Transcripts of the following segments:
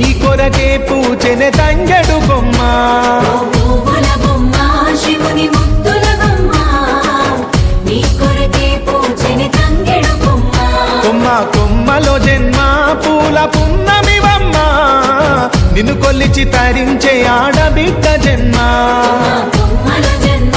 నీ కొరకే పూచెన తంగడు బొమ్మ. కొమ్మ కొమ్మలో జన్మ పూల పున్నమి బొమ్మ నిన్ను కొల్లిచి తరించే ఆడబిడ్డ జన్మ. జన్మ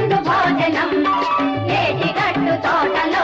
రంగు భోజనం ఏటి గట్టు తోటలో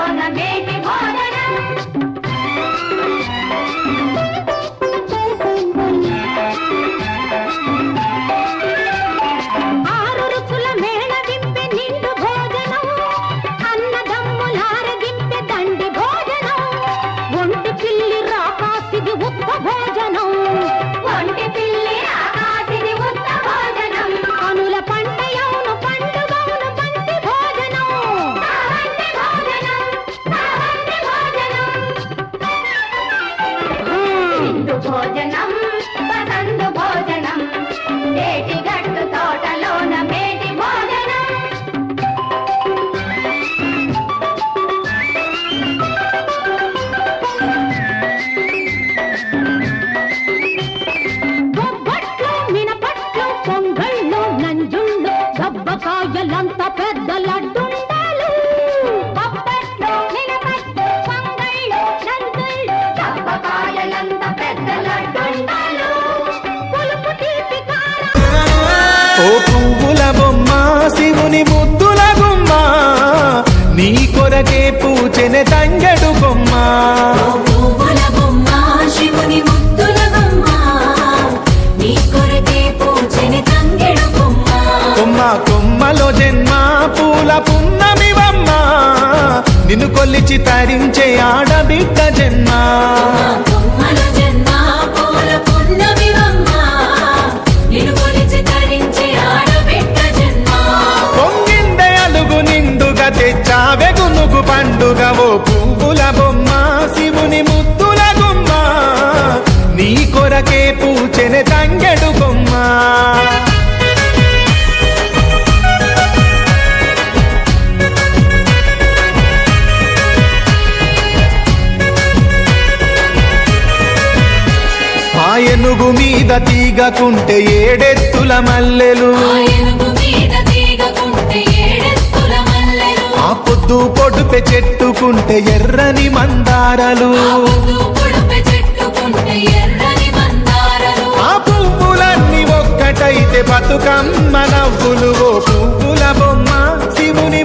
దేవుని ముద్దుల గుమ్మ నీ కొరకే పూచెన తంగడు బొమ్మ. కొమ్మ కొమ్మలో జన్మ పూల పున్నమి బమ్మ నిన్ను కొల్లిచి తరించే ఆడబిడ్డ జన్మ. జన్మ పూల పున్నమి పువ్వుల బొమ్మ శివుని ముద్దుల గుమ్మ నీ కొరకే పూచెని తంగడు బొమ్మ. ఆయనుగు మీద తీగకుంటే ఏడెత్తుల మల్లెలు. ముద్దు పొడుపె చెట్టుకుంటే ఎర్రని మందారలు. ఆ పువ్వులన్నీ ఒక్కటైతే బతుకమ్మ నవ్వులు ఓ పువ్వుల బొమ్మ శివుని